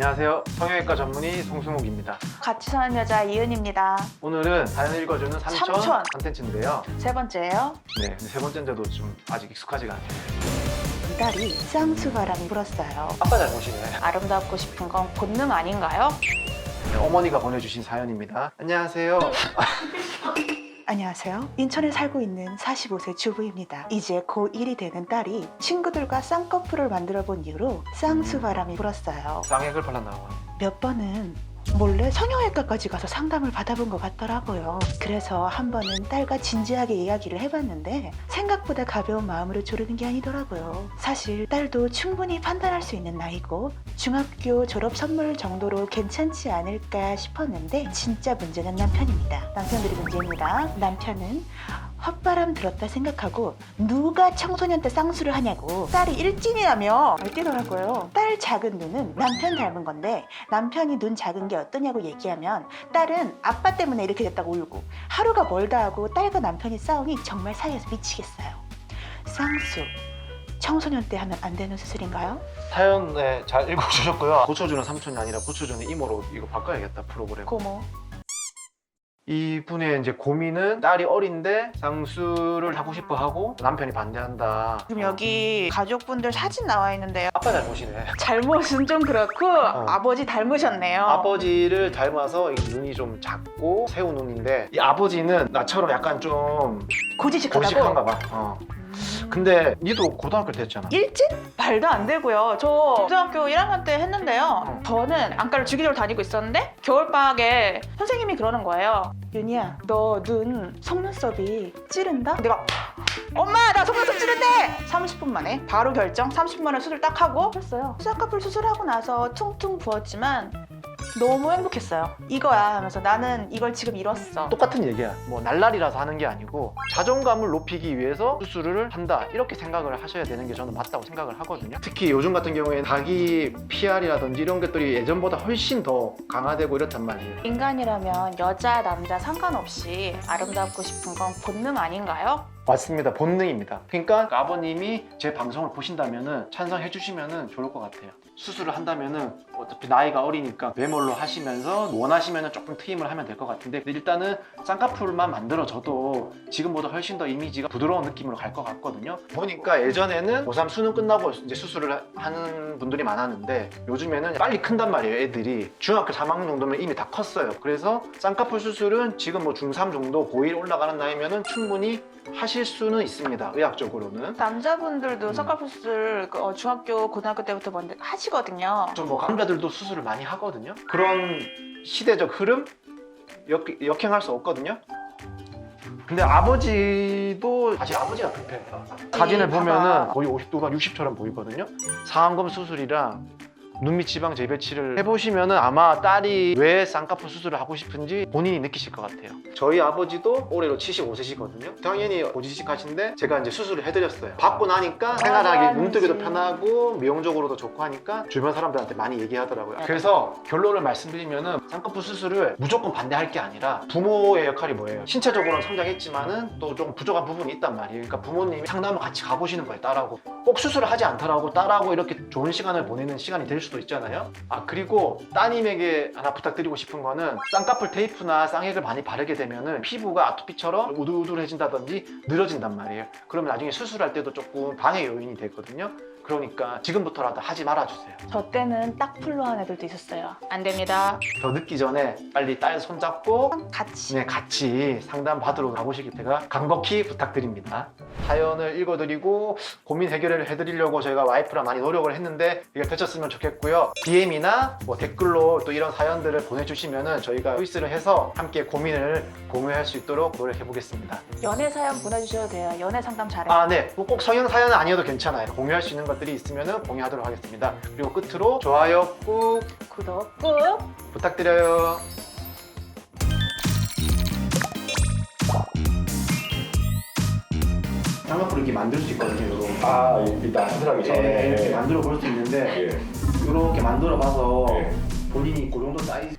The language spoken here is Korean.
안녕하세요. 성형외과 전문의 송승욱입니다. 같이 사는 여자 이은입니다. 오늘은 사연을 읽어주는 삼촌, 삼촌. 컨텐츠인데요. 세 번째요. 네, 근데 세 번째인데도 좀 아직 익숙하지가 않아요. 이 딸이 쌍수바람이 불었어요. 아빠 잘못이네. 아름답고 싶은 건 본능 아닌가요? 네, 어머니가 보내주신 사연입니다. 안녕하세요. 안녕하세요. 인천에 살고 있는 45세 주부입니다. 이제 고1이 되는 딸이 친구들과 쌍꺼풀을 만들어 본 이후로 쌍수바람이 불었어요. 쌍액을 발랐나와. 몇 번은 몰래 성형외과까지 가서 상담을 받아본 것 같더라고요. 그래서 한 번은 딸과 진지하게 이야기를 해봤는데 생각보다 가벼운 마음으로 조르는 게 아니더라고요. 사실 딸도 충분히 판단할 수 있는 나이고 중학교 졸업 선물 정도로 괜찮지 않을까 싶었는데 진짜 문제는 남편입니다. 남편들이 문제입니다. 남편은 헛바람 들었다 생각하고 누가 청소년 때 쌍수를 하냐고 딸이 일진이라며 알뛰더라고요. 딸 작은 눈은 남편 닮은 건데 남편이 눈 작은 게 어떠냐고 얘기하면 딸은 아빠 때문에 이렇게 됐다고 울고 하루가 멀다 하고 딸과 남편이 싸우니 정말 사이에서 미치겠어요. 쌍수 청소년 때 하면 안 되는 수술인가요? 사연 네, 잘 읽어주셨고요. 고쳐주는 삼촌이 아니라 고쳐주는 이모로 이거 바꿔야겠다 프로그램. 고모 이분의 이제 고민은 딸이 어린데 쌍수를 하고 싶어 하고 남편이 반대한다. 지금 여기 가족분들 사진 나와 있는데요. 아빠 잘못이네. 잘못은 좀 그렇고 아버지 닮으셨네요. 아버지를 닮아서 이 눈이 좀 작고 새우 눈인데 이 아버지는 나처럼 약간 좀 고지식하다고. 고식한가 봐. 어. 음. 근데 니도 고등학교 때 했잖아. 일진? 말도 안 되고요. 저 고등학교 1학년 때 했는데요. 어. 저는 안과를 주기적으로 다니고 있었는데 겨울방학에 선생님이 그러는 거예요. 윤희야, 너 눈 속눈썹이 찌른다? 내가 엄마 나 속눈썹 찌른대! 30분 만에 바로 결정 30분 만에 수술 딱 하고 했어요. 쌍꺼풀 수술하고 나서 퉁퉁 부었지만 너무 행복했어요. 이거야 하면서 나는 이걸 지금 이뤘어. 똑같은 얘기야. 뭐 날라리라서 하는 게 아니고 자존감을 높이기 위해서 수술을 한다. 이렇게 생각을 하셔야 되는 게 저는 맞다고 생각을 하거든요. 특히 요즘 같은 경우에는 자기 PR이라든지 이런 것들이 예전보다 훨씬 더 강화되고 이렇단 말이에요. 인간이라면 여자, 남자 상관없이 아름답고 싶은 건 본능 아닌가요? 맞습니다. 본능입니다. 그러니까 아버님이 제 방송을 보신다면은 찬성해 주시면은 좋을 것 같아요. 수술을 한다면은 어차피 나이가 어리니까 매몰로 하시면서 원하시면은 조금 트임을 하면 될 것 같은데 일단은 쌍꺼풀만 만들어져도 지금보다 훨씬 더 이미지가 부드러운 느낌으로 갈 것 같거든요. 보니까 예전에는 고3 수능 끝나고 이제 수술을 하는 분들이 많았는데 요즘에는 빨리 큰단 말이에요, 애들이. 중학교 3학년 정도면 이미 다 컸어요. 그래서 쌍꺼풀 수술은 지금 뭐 중3 정도 고1 올라가는 나이면은 충분히 하실 수는 있습니다. 의학적으로는. 남자분들도 음. 쌍꺼풀 수술 그, 어, 중학교, 고등학교 때부터 먼저 하시거든요. 좀뭐 남자들도 수술을 많이 하거든요. 그런 시대적 흐름 역, 역행할 수 없거든요. 근데 아버지도 사실 아버지가 급해요. 사진을 봐봐. 보면은 거의 50도가 60처럼 보이거든요. 상안검 수술이랑 눈밑 지방 재배치를 해보시면은 아마 딸이 왜 쌍꺼풀 수술을 하고 싶은지 본인이 느끼실 것 같아요. 저희 아버지도 올해로 75세시거든요. 당연히 고지식하신데 제가 이제 수술을 해드렸어요. 받고 나니까 생활하기 눈뜨기도 그치. 편하고 미용적으로도 좋고 하니까 주변 사람들한테 많이 얘기하더라고요. 그래서 결론을 말씀드리면은 쌍꺼풀 수술을 무조건 반대할 게 아니라 부모의 역할이 뭐예요? 신체적으로는 성장했지만은 또좀 부족한 부분이 있단 말이에요. 그러니까 부모님이 상담을 같이 가보시는 거예요, 딸하고. 꼭 수술을 하지 않더라도 딸하고 이렇게 좋은 시간을 보내는 시간이 될 수도 있잖아요. 아 그리고 따님에게 하나 부탁드리고 싶은 거는 쌍꺼풀 테이프나 쌍액을 많이 바르게 되면은 피부가 아토피처럼 우들우들해진다든지 늘어진단 말이에요. 그러면 나중에 수술할 때도 조금 방해 요인이 되거든요. 그러니까 지금부터라도 하지 말아주세요. 저 때는 딱 풀로 한 애들도 있었어요. 안 됩니다. 더 늦기 전에 빨리 딸 손잡고 같이. 네, 같이 상담 받으러 가보시길 제가 간곡히 부탁드립니다. 사연을 읽어드리고 고민 해결을 해드리려고 저희가 와이프랑 많이 노력을 했는데 이게 되셨으면 좋겠고요. DM이나 뭐 댓글로 또 이런 사연들을 보내주시면은 저희가 초이스를 해서 함께 고민을 공유할 수 있도록 노력해 보겠습니다. 연애 사연 보내주셔도 돼요. 연애 상담 잘해요. 아, 네. 뭐꼭 성형 사연은 아니어도 괜찮아요. 공유할 수 있는 것 들이 있으면은 공유하도록 하겠습니다. 그리고 끝으로 좋아요 꾹 구독 꾹. 부탁드려요. 쌍꺼풀 이렇게 만들 수 있거든요. 이렇게. 아 일단 수술하기 네, 이렇게 전에 만들어 볼 수 있는데 예. 이렇게 만들어 봐서 예. 본인이 그 정도 사이즈